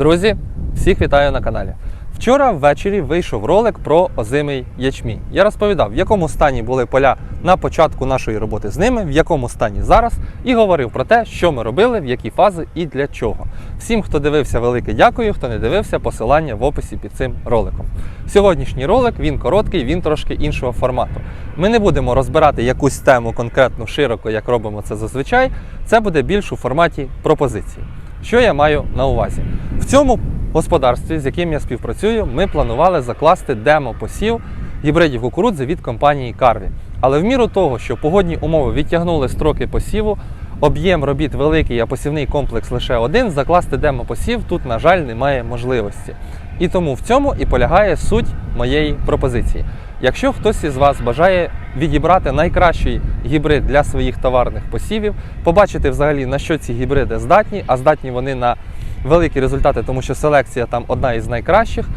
Друзі, всіх вітаю на каналі. Вчора ввечері вийшов ролик про озимий ячмінь. Я розповідав, в якому стані були поля на початку нашої роботи з ними, в якому стані зараз, і говорив про те, що ми робили, в які фази і для чого. Всім, хто дивився, велике дякую. Хто не дивився, посилання в описі під цим роликом. Сьогоднішній ролик він короткий, він трошки іншого формату. Ми не будемо розбирати якусь тему конкретно широко, як робимо це зазвичай. Це буде більш у форматі пропозиції. Що я маю на увазі? В цьому господарстві, з яким я співпрацюю, ми планували закласти демо-посів гібридів кукурудзи від компанії Карві. Але в міру того, що погодні умови відтягнули строки посіву, об'єм робіт великий, а посівний комплекс лише один, закласти демо-посів тут, на жаль, немає можливості. І тому в цьому і полягає суть моєї пропозиції. Якщо хтось із вас бажає відібрати найкращий гібрид для своїх товарних посівів, побачити взагалі на що ці гібриди здатні, а здатні вони на великі результати, тому що селекція там одна із найкращих.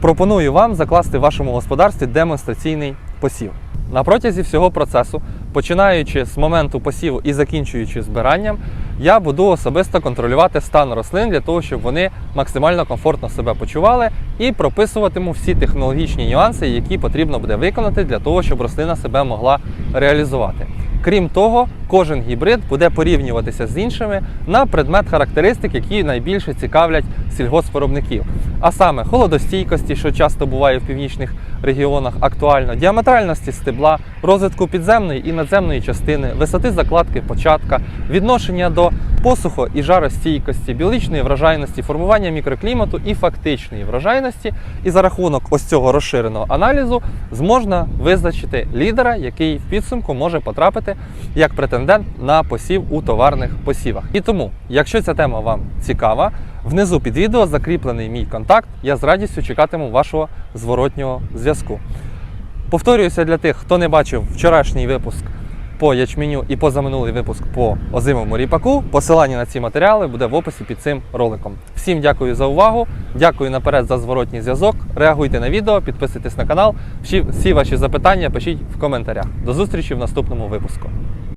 Пропоную вам закласти в вашому господарстві демонстраційний посів. На протязі всього процесу, починаючи з моменту посіву і закінчуючи збиранням, я буду особисто контролювати стан рослин для того, щоб вони максимально комфортно себе почували, і прописуватиму всі технологічні нюанси, які потрібно буде виконати для того, щоб рослина себе могла реалізувати. Крім того, кожен гібрид буде порівнюватися з іншими на предмет характеристик, які найбільше цікавлять сільгоспвиробників. А саме холодостійкості, що часто буває в північних регіонах актуально, діаметральності стебла, розвитку підземної і надземної частини, висоти закладки початка, відношення до посухо і жаростійкості, біологічної врожайності, формування мікроклімату і фактичної врожайності. І за рахунок ось цього розширеного аналізу зможна визначити лідера, який в підсумку може потрапити як претендент на посів у товарних посівах. І тому, якщо ця тема вам цікава, внизу під відео закріплений мій контакт. Я з радістю чекатиму вашого зворотнього зв'язку. Повторююся для тих, хто не бачив вчорашній випуск по ячменю і позаминулий випуск по озимому ріпаку. Посилання на ці матеріали буде в описі під цим роликом. Всім дякую за увагу. Дякую наперед за зворотній зв'язок. Реагуйте на відео, підписуйтесь на канал. Всі, ваші запитання пишіть в коментарях. До зустрічі в наступному випуску.